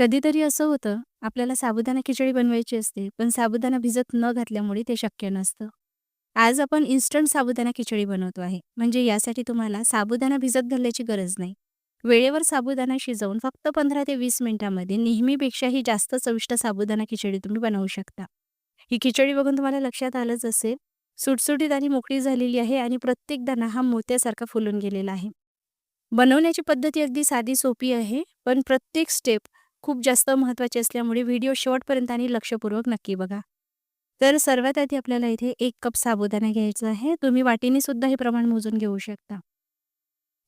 कधीतरी असं होतं, आपल्याला साबुदाणा खिचडी बनवायची असते, पण साबुदाणा भिजत न घातल्यामुळे ते शक्य नसतं. आज आपण इन्स्टंट साबुदाणा खिचडी बनवतो आहे. म्हणजे यासाठी तुम्हाला साबुदाणा भिजत घालण्याची गरज नाही. वेळेवर साबुदाणा शिजवून फक्त 15 ते वीस मिनिटांमध्ये नेहमीपेक्षाही जास्त चविष्ट साबुदाणा खिचडी तुम्ही बनवू शकता. ही खिचडी बघून तुम्हाला लक्षात आलंच असेल, सुटसुटीत आणि मोकळी झालेली आहे आणि प्रत्येक दाणा हा मोत्यासारखा फुलून गेलेला आहे. बनवण्याची पद्धती अगदी साधी सोपी आहे, पण प्रत्येक स्टेप खूप जास्त महत्त्वाची असल्यामुळे व्हिडिओ शेवटपर्यंत आणि लक्षपूर्वक नक्की बघा. तर सर्वात आधी आपल्याला इथे एक कप साबुदाणा घ्यायचा आहे. तुम्ही वाटीने सुद्धा हे प्रमाण मोजून घेऊ शकता.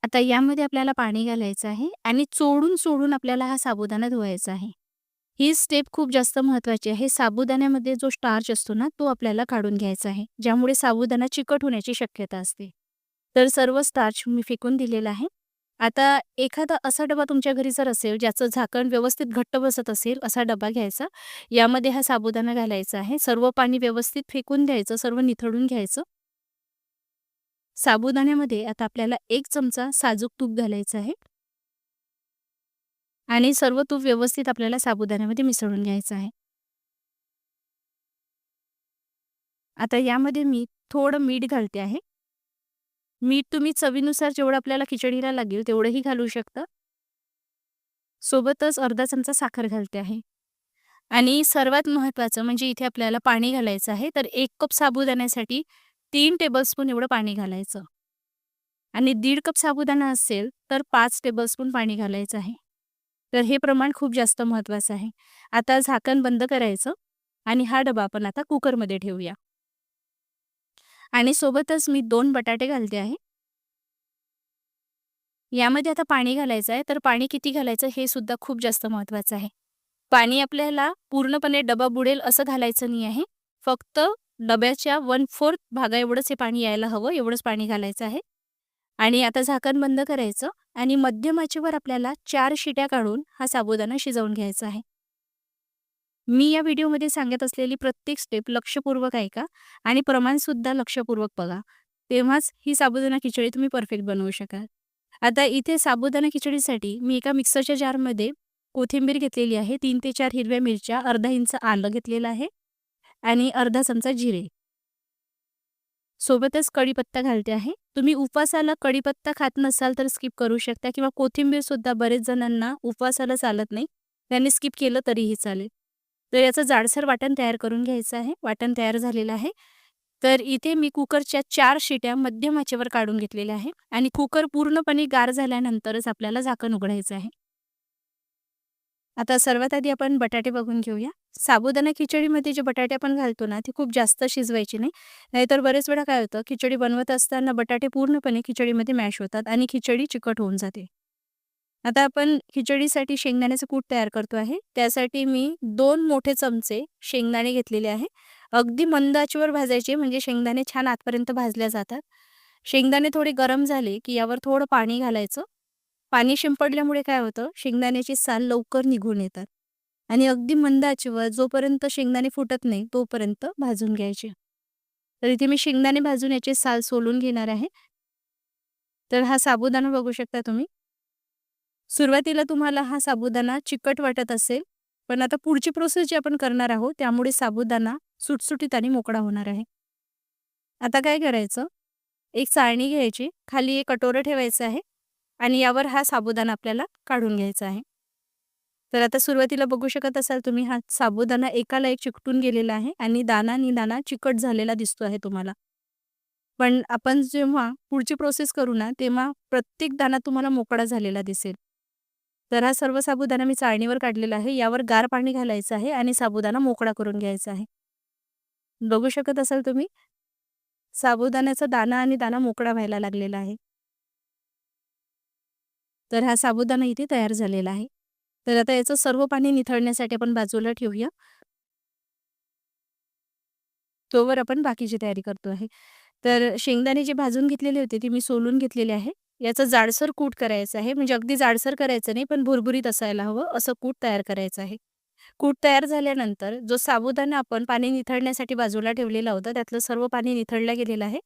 आता यामध्ये आपल्याला पाणी घालायचं आहे आणि चोडून चोडून आपल्याला हा साबुदाणा धुवायचा आहे. ही स्टेप खूप जास्त महत्त्वाची आहे. साबुदाण्यामध्ये जो स्टार्च असतो ना, तो आपल्याला काढून घ्यायचा आहे. ज्यामुळे साबुदाणा चिकट होण्याची शक्यता असते. तर सर्व स्टार्च मी फेकून दिलेला आहे. आता एखादा असा डबा तुमच्या घरी जर असेल, ज्याचं झाकण व्यवस्थित घट्ट बसत असेल, असा डबा घ्यायचा. यामध्ये हा साबुदाणा घालायचा आहे. सर्व पाणी व्यवस्थित फेकून द्यायचं, सर्व निथळून घ्यायचं. साबुदाण्यामध्ये आता आपल्याला एक चमचा साजूक तूप घालायचं आहे. आणि सर्व तूप व्यवस्थित आपल्याला साबुदाण्यामध्ये मिसळून घ्यायचं आहे. आता यामध्ये मी थोडं मीठ घालते आहे. मीठ तुम्ही चवीनुसार जेवढं आपल्याला खिचडीला लागेल तेवढंही घालू शकता. सोबतच अर्धा चमचा साखर घालते आहे. आणि सर्वात महत्त्वाचं म्हणजे इथे आपल्याला पाणी घालायचं आहे. तर एक कप साबुदाण्यासाठी तीन टेबलस्पून एवढं पाणी घालायचं. आणि दीड कप साबुदाणा असेल तर पाच टेबलस्पून पाणी घालायचं आहे. तर हे प्रमाण खूप जास्त महत्त्वाचं आहे. आता झाकण बंद करायचं आणि हा डबा आपण आता कुकरमध्ये ठेवूया. आणि सोबतच मी दोन बटाटे घालते आहे. यामध्ये आता पाणी घालायचं आहे. तर पाणी किती घालायचं हे सुद्धा खूप जास्त महत्त्वाचं आहे. पाणी आपल्याला पूर्णपणे डबा बुडेल असं घालायचं नाही आहे. फक्त डब्याच्या वन फोर्थ भागा एवढंच हे पाणी यायला हवं, एवढंच पाणी घालायचं आहे. आणि आता झाकण बंद करायचं आणि मध्यमाचीवर आपल्याला चार शिट्या काढून हा साबुदाणा शिजवून घ्यायचा आहे. मी या व्हिडिओमध्ये सांगत असलेली प्रत्येक स्टेप लक्षपूर्वक ऐका आणि प्रमाणसुद्धा लक्षपूर्वक बघा. तेव्हाच ही साबुदाणा खिचडी तुम्ही परफेक्ट बनवू शकाल. आता इथे साबुदाणा खिचडीसाठी मी एका मिक्सरच्या जारमध्ये कोथिंबीर घेतलेली आहे. तीन ते चार हिरव्या मिरच्या, अर्धा इंच आलं घेतलेलं आहे आणि अर्धा चमचा जिरे. सोबतच कढीपत्ता घालते आहे. तुम्ही उपवासाला कढीपत्ता खात नसाल तर स्किप करू शकता किंवा कोथिंबीरसुद्धा बरेच जणांना उपवासाला चालत नाही. त्यांनी स्किप केलं तरीही चालेल. तर याचं जाडसर वाटण तयार करून घ्यायचं आहे. वाटण तयार झालेलं आहे. तर इथे मी कुकरच्या चार शिट्या मध्यम आचेवर काढून घेतलेल्या आहे आणि कुकर पूर्णपणे गार झाल्यानंतरच आपल्याला झाकण उघडायचं आहे. आता सर्वात आधी आपण बटाटे बघून घेऊया. साबुदाणा खिचडीमध्ये जे बटाटे आपण घालतो ना, ते खूप जास्त शिजवायचे नाही. नाहीतर बरेच वेळा काय होतं, खिचडी बनवत असताना बटाटे पूर्णपणे खिचडीमध्ये मॅश होतात आणि खिचडी चिकट होऊन जाते. आता आपण खिचडीसाठी शेंगदाण्याचं कूट तयार करतो आहे. त्यासाठी मी दोन मोठे चमचे शेंगदाणे घेतलेले आहे. अगदी मंद आचेवर भाजायचे म्हणजे शेंगदाणे छान आतपर्यंत भाजल्या जातात. शेंगदाणे थोडे गरम झाले की यावर थोडं पाणी घालायचं. पाणी शिंपडल्यामुळे काय होतं, शेंगदाण्याची साल लवकर निघून येतात. आणि अगदी मंद आचेवर जोपर्यंत शेंगदाणे फुटत नाही तोपर्यंत भाजून घ्यायचे. तर इथे मी शेंगदाणे भाजून याची साल सोलून घेणार आहे. तर हा साबुदाणा बघू शकता तुम्ही. सुरुवातीला तुम्हाला हा साबुदाणा चिकट वाटत असेल, पण आता पुढची प्रोसेस जी आपण करणार आहोत त्यामुळे साबुदाणा सुटसुटीत आणि मोकळा होणार आहे. आता काय करायचं, एक चाळणी घ्यायची, खाली एक कटोरं ठेवायचं आहे आणि यावर हा साबुदाणा आपल्याला काढून घ्यायचा आहे. तर आता सुरुवातीला बघू शकत असाल तुम्ही हा साबुदाणा एकाला एक चिकटून गेलेला आहे आणि दाना नि दाना चिकट झालेला दिसतो आहे तुम्हाला. पण आपण जेव्हा पुढची प्रोसेस करू ना, तेव्हा प्रत्येक दाना तुम्हाला मोकळा झालेला दिसेल. तर हा सर्व साबुदाणा मी चाळणीवर काढलेला आहे. यावर गार पाणी घालायचं आहे आणि साबुदाणा मोकळा करून घ्यायचा आहे. बघू शकत असाल तुम्ही, साबुदाण्याचा दाणा आणि दाणा मोकळा व्हायला लागलेला आहे. तर हा साबुदाणा इथे तयार झालेला आहे. तर आता याचं सर्व पाणी निथळण्यासाठी आपण बाजूला ठेवूया. तोवर आपण बाकीची तयारी करतो आहे. तर शेंगदाणे जे भाजून घेतलेले होते ते मी सोलून घेतलेले आहे. याचं जाडसर कूट करायचं आहे. म्हणजे अगदी जाडसर करायचं नाही, पण भुरभुरीत असायला हवं असं कूट तयार करायचं आहे. कूट तयार झाल्यानंतर जो साबुदाणा आपण पाणी निथळण्यासाठी बाजूला ठेवलेला होता, त्यातलं सर्व पाणी निथळलं गेलेलं आहे.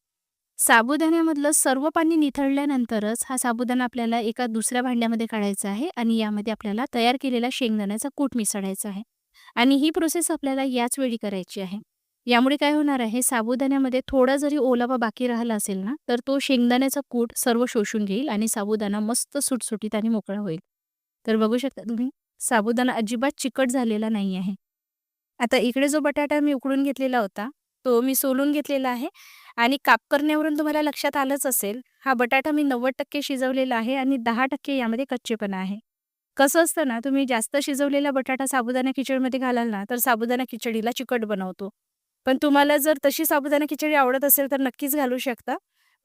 साबुदाण्यामधलं सर्व पाणी निथळल्यानंतरच हा साबुदाणा आपल्याला एका दुसऱ्या भांड्यामध्ये काढायचा आहे आणि यामध्ये आपल्याला तयार केलेला शेंगदाण्याचा कूट मिसळायचा आहे आणि ही प्रोसेस आपल्याला याच वेळी करायची आहे यामुळे काय होणार आहे? साबुदाण्यामध्ये थोडा जरी ओलावा बाकी राहिला असेल ना तर तो शेंगदाण्याचा कूट सर्व शोषून घेईल आणि साबुदाणा मस्त सुटसुटीत आणि मोकळा होईल. तर बघू शकता तुम्ही साबुदाणा अजिबात चिकट झालेला नाही आहे. आता इकडे जो बटाटा मी उकडून घेतलेला होता तो मी सोलून घेतलेला आहे आणि काप करण्यावरून तुम्हाला लक्षात आलंच असेल हा बटाटा मी नव्वद टक्के शिजवलेला आहे आणि दहा टक्के यामध्ये कच्चेपणा आहे. कसं असतं ना तुम्ही जास्त शिजवलेला बटाटा साबुदाणा खिचडीमध्ये घालाल ना तर साबुदाणा खिचडीला चिकट बनवतो. पण तुम्हाला जर तशी साबुदाणा खिचडी आवडत असेल तर नक्कीच घालू शकता.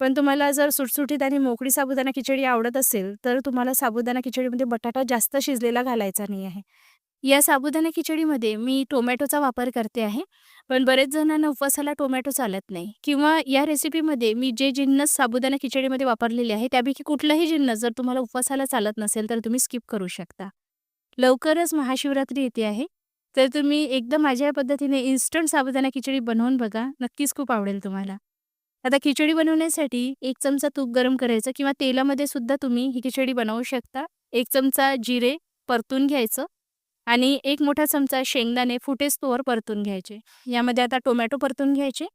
पण तुम्हाला जर सुटसुटीत आणि मोकळी साबुदाणा खिचडी आवडत असेल तर तुम्हाला साबुदाणा खिचडीमध्ये बटाटा जास्त शिजलेला घालायचा नाही आहे. या साबुदाणा खिचडीमध्ये मी टोमॅटोचा वापर करते आहे. पण बरेच जणांना उपवासाला टोमॅटो चालत नाही. किंवा या रेसिपीमध्ये मी जे जिन्नस साबुदाणा खिचडीमध्ये वापरलेले आहे त्यापैकी कुठलाही जिन्नस जर तुम्हाला उपवासाला चालत नसेल तर तुम्ही स्किप करू शकता. लवकरच महाशिवरात्री येते आहे. तर तुम्ही एकदम माझ्या पद्धतीने इन्स्टंट साबुदाणा खिचडी बनवून बघा. नक्कीच खूप आवडेल तुम्हाला. आता खिचडी बनवण्यासाठी एक चमचा तूप गरम करायचं किंवा तेलामध्ये सुद्धा तुम्ही ही खिचडी बनवू शकता. एक चमचा जिरे परतून घ्यायचं आणि एक मोठा चमचा शेंगदाणे फुटेस्तोवर परतून घ्यायचे. यामध्ये आता टोमॅटो परतून घ्यायचे.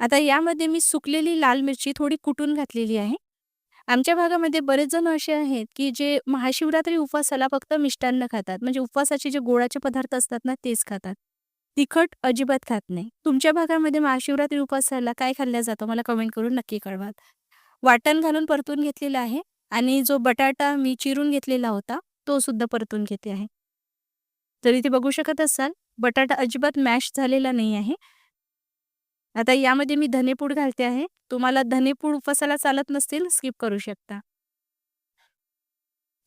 आता यामध्ये मी सुकलेली लाल मिरची थोडी कुटून घातलेली आहे. आमच्या भागामध्ये बरेच जण असे आहेत की जे महाशिवरात्री उपवासाला फक्त मिष्टान्न खातात. म्हणजे उपवासाचे जे गोळाचे पदार्थ असतात ना तेच खातात. तिखट अजिबात खात नाही. तुमच्या भागामध्ये महाशिवरात्री उपवासाला काय खाल्ल्या जातं? मला कमेंट करून नक्की कळवा. वाटण घालून परतून घेतलेलं आहे आणि जो बटाटा मी चिरून घेतलेला होता तो सुद्धा परतून घेते आहे. तर इथे बघू शकत असाल बटाटा अजिबात मॅश झालेला नाही आहे. आता यामध्ये मी धनेपूड घालते आहे. तुम्हाला धनेपूड उपसाला चालत नसतील स्किप करू शकता.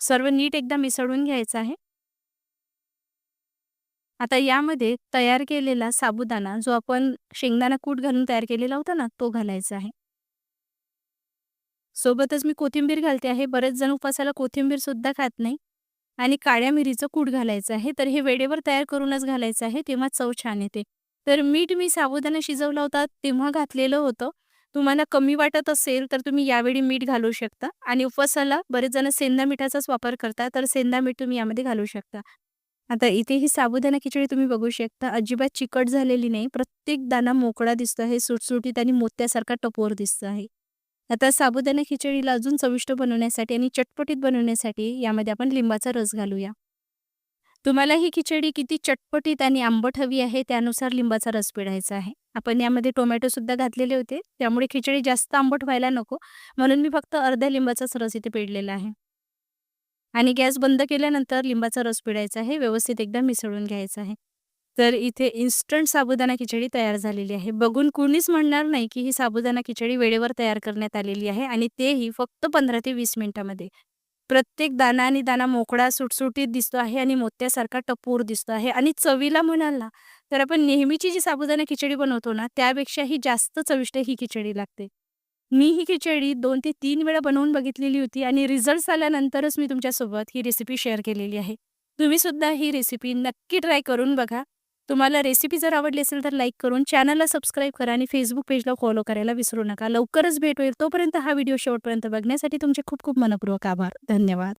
सर्व नीट एकदा मिसळून घ्यायचं आहे. आता यामध्ये तयार केलेला साबुदाणा जो आपण शेंगदाणा कूट घालून तयार केलेला होता ना तो घालायचा आहे. सोबतच मी कोथिंबीर घालते आहे. बरेच जण उपासाला कोथिंबीर सुद्धा खात नाही. आणि काळ्या मिरीचं कूट घालायचं आहे. तर हे वेळेवर तयार करूनच घालायचं आहे. तेव्हा चव छान येते. तर मीठ मी साबुदाणा शिजवला होता तेव्हा घातलेलं होतं. तुम्हाला कमी वाटत असेल तर तुम्ही यावेळी मीठ घालू शकता. आणि उपवासाला बरेच जण सेंदा मिठाचाच वापर करता तर सेंदा मीठ तुम्ही यामध्ये घालू शकता. आता इथे ही साबुदाणा खिचडी तुम्ही बघू शकता. अजिबात चिकट झालेली नाही. प्रत्येक दाना मोकळा दिसतो आहे सुटसुटीत आणि मोत्यासारखा टपोर दिसतो आहे. आता साबुदाणा खिचडीला अजून चविष्ट बनवण्यासाठी आणि चटपटीत बनवण्यासाठी यामध्ये आपण लिंबाचा रस घालूया. तुम्हाला ही खिचडी किती चटपटीत आणि आंबट हवी आहे त्यानुसार लिंबाचा रस पिढायचा आहे. आपण यामध्ये टोमॅटो सुद्धा घातलेले होते. त्यामुळे खिचडी जास्त आंबट व्हायला नको. म्हणून मी फक्त अर्ध्या लिंबाचाच रस इथे पिळलेला आहे. आणि गॅस बंद केल्यानंतर लिंबाचा रस पिळायचा आहे. व्यवस्थित एकदा मिसळून घ्यायचा आहे. तर इथे इन्स्टंट साबुदाणा खिचडी तयार झालेली आहे. बघून कुणीच म्हणणार नाही की ही साबुदाणा खिचडी वेळेवर तयार करण्यात आलेली आहे आणि तेही फक्त पंधरा ते वीस मिनिटामध्ये. प्रत्येक दाना आणि दाना मोकळा सुटसुटीत दिसतो आहे आणि मोत्यासारखा टपूर दिसतो आहे. आणि चवीला म्हणाल ना तर आपण नेहमीची जी साबुदाणा खिचडी बनवतो ना त्यापेक्षाही जास्त चविष्ट ही खिचडी लागते. मी ही खिचडी दोन ते तीन वेळा बनवून बघितलेली होती आणि रिझल्ट आल्यानंतरच मी तुमच्यासोबत ही रेसिपी शेअर केलेली आहे. तुम्ही सुद्धा ही रेसिपी नक्की ट्राय करून बघा. तुम्हाला रेसिपी जर आवडली असेल तर लाईक करून चॅनलला सबस्क्राईब करा आणि फेसबुक पेजला फॉलो करायला विसरू नका. लवकरच भेट होईल. तोपर्यंत हा व्हिडिओ शेवटपर्यंत बघण्यासाठी तुमचे खूप खूप मनपूर्वक आभार. धन्यवाद.